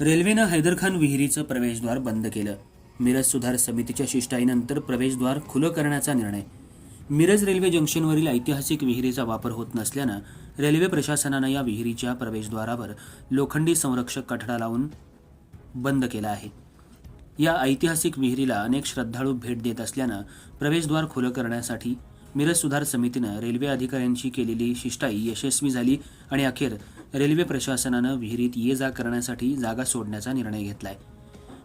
रेल्वेनं हैदरखान विहिरीचं प्रवेशद्वार बंद केलं. मिरज सुधार समितीच्या शिष्टाईनंतर प्रवेशद्वार खुलं करण्याचा निर्णय. मिरज रेल्वे जंक्शनवरील ऐतिहासिक विहिरीचा वापर होत नसल्यानं रेल्वे प्रशासनानं या विहिरीच्या प्रवेशद्वारावर लोखंडी संरक्षक कठडा लावून बंद केला आहे. या ऐतिहासिक विहिरीला अनेक श्रद्धाळू भेट देत असल्यानं प्रवेशद्वार खुलं करण्यासाठी मिरज सुधार समितीनं रेल्वे अधिकाऱ्यांची केलेली शिष्टाई यशस्वी झाली आणि अखेर रेल्वे प्रशासनानं विहिरीत ये जा करण्यासाठी जागा सोडण्याचा निर्णय घेतलाय.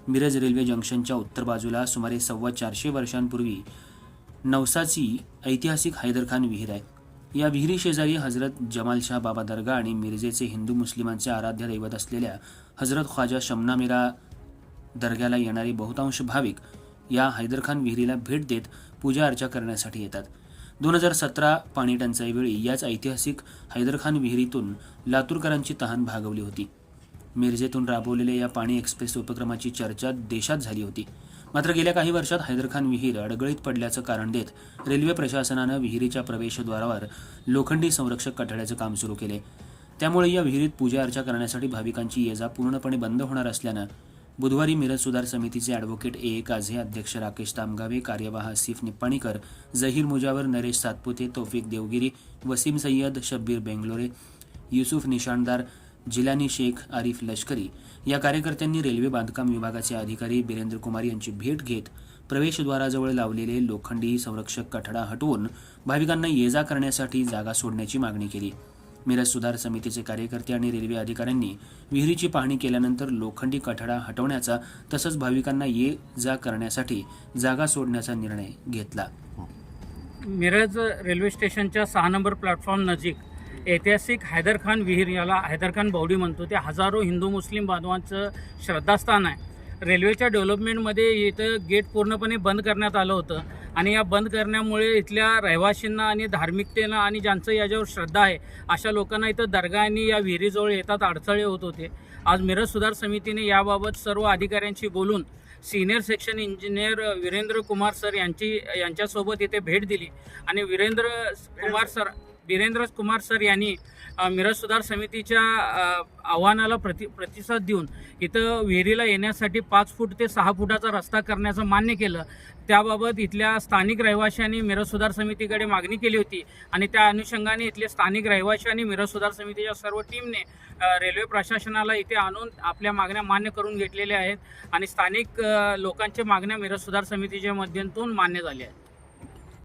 मिरज रेल्वे जंक्शनच्या उत्तर बाजूला सुमारे सव्वा चारशे वर्षांपूर्वी नवसाची ऐतिहासिक हैदरखान विहीर आहे. या विहिरी शेजारी हजरत जमालशाह बाबा दर्गा आणि मिरजेचे हिंदू मुस्लिमांचे आराध्य दैवत असलेल्या हजरत ख्वाजा शमनामिरा दर्ग्याला येणारे बहुतांश भाविक या हैदरखान विहिरीला भेट देत पूजा अर्चा करण्यासाठी येतात. दोन हजार सतरा पाणी टंचाईवेळी याच ऐतिहासिक हैदरखान विहिरीतून लातूरकरांची तहान भागवली होती. मिरजेतून राबवलेल्या या पाणी एक्सप्रेस उपक्रमाची चर्चा देशात झाली होती. मात्र गेल्या काही वर्षात हैदरखान विहीर अडगळीत पडल्याचं कारण देत रेल्वे प्रशासनानं विहिरीच्या प्रवेशद्वारावर लोखंडी संरक्षक कठड्याचं काम सुरू केले. त्यामुळे या विहिरीत पूजा अर्चा करण्यासाठी भाविकांची ये जा पूर्णपणे बंद होणार असल्यानं बुधवारी मिरज सुधार समितीचे ॲडव्होकेट ए ए काझे अध्यक्ष राकेश तामगावे कार्यवाह आसिफ निप्पाणीकर जहीर मुजावर नरेश सातपुते तौफिक देवगिरी वसीम सय्यद शब्बीर बेंगलोरे युसुफ निशाणदार जिलानी शेख आरिफ लष्करी या कार्यकर्त्यांनी रेल्वे बांधकाम विभागाचे अधिकारी बिरेंद्र कुमार यांची भेट घेत प्रवेशद्वाराजवळ लावलेले लोखंडी संरक्षक कठडा हटवून भाविकांना ये जा करण्यासाठी जागा सोडण्याची मागणी केली. मिरज सुधार समितीचे कार्यकर्ते आणि रेल्वे अधिकाऱ्यांनी विहिरीची पाहणी केल्यानंतर लोखंडी कठडा हटवण्याचा तसंच भाविकांना ये जा करण्यासाठी जागा सोडण्याचा निर्णय घेतला. मिरज रेल्वे स्टेशनच्या सहा नंबर प्लॅटफॉर्म नजीक ऐतिहासिक हैदरखान विहीर याला हैदरखान बावडी म्हणतो. ते हजारो हिंदू मुस्लिम बांधवांचं श्रद्धास्थान आहे. रेल्वेच्या डेव्हलपमेंटमध्ये इथं गेट पूर्णपणे बंद करण्यात आलं होतं. आणि या बंद करण्यामुळे इथल्या रहिवाशींना आणि धार्मिकतेनं आणि ज्यांचं याच्यावर श्रद्धा आहे अशा लोकांना इथं दर्गा आणि या विहिरीजवळ येतात अडथळे होत होते. आज मिरज सुधार समितीने याबाबत सर्व अधिकाऱ्यांशी बोलून senior section engineer Virendra Kumar sir यांची यांच्यासोबत इथे भेट दिली. आणि वीरेंद्र कुमार सर वीरेंद्र कुमार सर यांनी मिरज सुधार समितीच्या आव्हानाला प्रति प्रतिसाद देऊन इथं विहिरीला येण्यासाठी पाच फूट ते सहा फुटाचा रस्ता करण्याचं मान्य केलं. त्याबाबत इथल्या स्थानिक रहिवाशांनी मिरज सुधार समितीकडे मागणी केली होती आणि त्या अनुषंगाने इथले स्थानिक रहिवाशी आणि मिरज सुधार समितीच्या सर्व टीमने रेल्वे प्रशासनाला इथे आणून आपल्या मागण्या मान्य करून घेतलेल्या आहेत आणि स्थानिक लोकांच्या मागण्या मिरज सुधार समितीच्या माध्यमातून मान्य झाल्या आहेत.